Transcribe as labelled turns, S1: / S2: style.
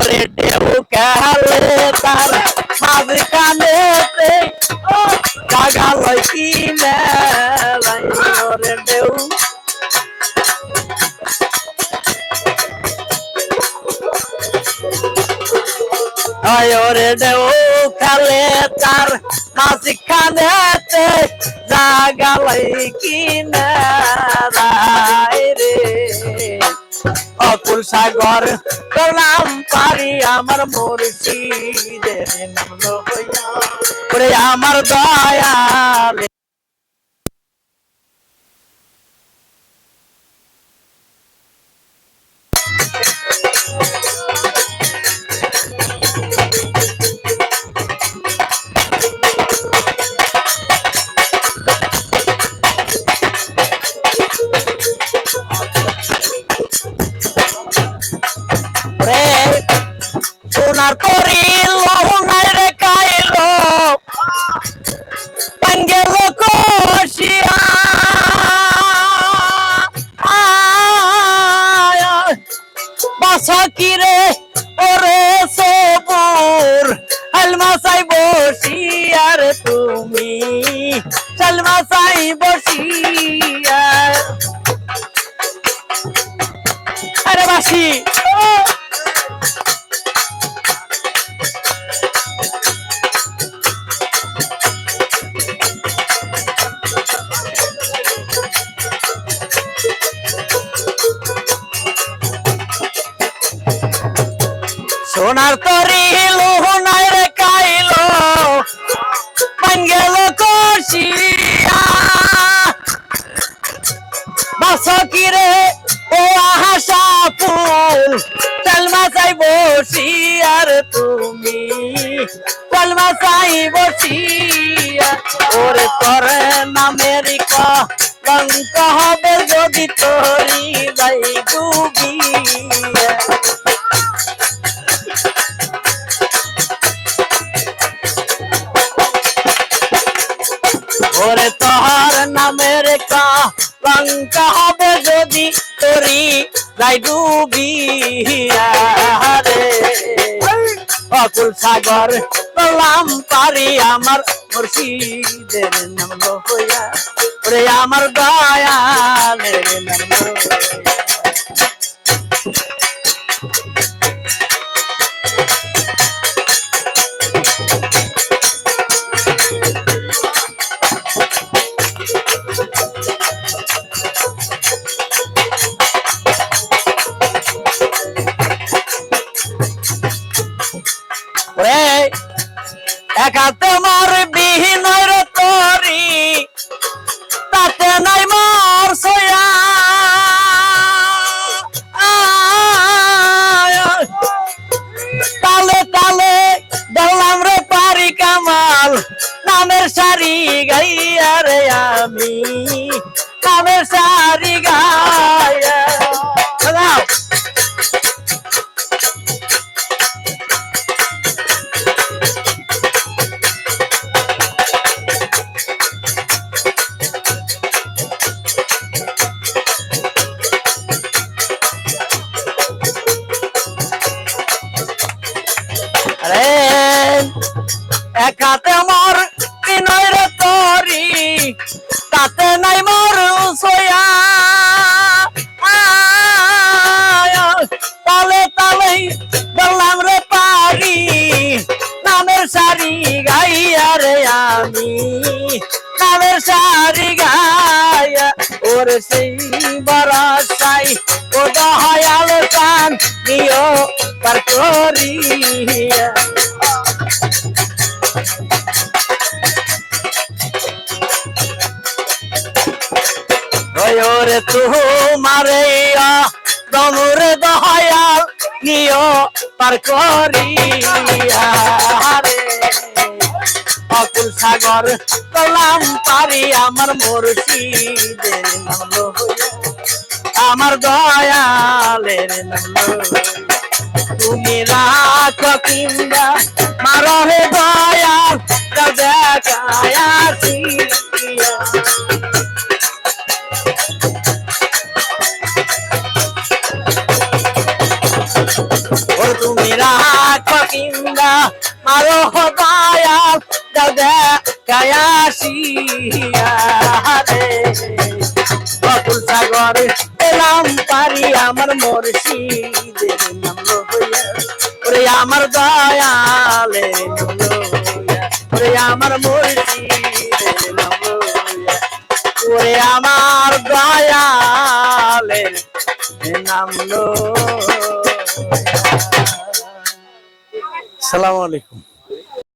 S1: ওরে ঢেউ কালে তার জাগা লয় কি মেলাই ওরে ঢেউ ওরে ঢেউ কালে তার মাঝখানেতে। জাগা লয় কি মেলাই রে অকুল সাগর। করলাম পারি আমার মুর্শিদের আমার ওরে আমার দয়াল। বাসা কিরে ওরে সবুর আলমাসাই বসিয়ার তুমি। সালমাসাই বসিয়ার সোনার তরি লোহনায় রে কাইলো। পাঙ্গেল কষিয়া। বাসকিরে ও আহাসা ফুল তালমা চাই বসিয়ার তুমি। তালমা চাই বসিয়া। ওরে তোরে নামের কলঙ্ক হবে যদি তোরি যাই ডুবিয়া কলঙ্ক হবে যদি তরি যাই ডুবিয়া রে অকুল সাগর তোলাম পারি আমার মুর্শিদের নাম হইয়া ওরে আমার দয়ালের নাম নামের শাড়ি গাইয়া আমি নামের শাড়ি গাইয়া। দাও আরে একাতে বিনয় রে তরি, তাতে নাই মোর সয়া। তালে তালে বললাম রে পারি, নামের শাড়ি গাইয়া রে আমি। নামের শাড়ি গাইয়া, ওরে সেই বরসাই, ও দয়াল কান দিও পার করিয়া। ওরে তোমারে দমরে দয়াল নিও পার করিয়া। অকুল সাগর কলাম পারি আমার লইয়া আমার দয়ালের তুমি রাখো কিংবা মারো হে দয়াল দেখায়াছি মারো দয়াল দাও দেখায়াসিয়া রে অতুল সাগরে এলাম পারি আমার লইয়া ওরে আমার লইয়া ওরে আমার মুর্শিদের নাম ওরে আমার দয়ালের নাম লইয়া সালামু আলাইকুম।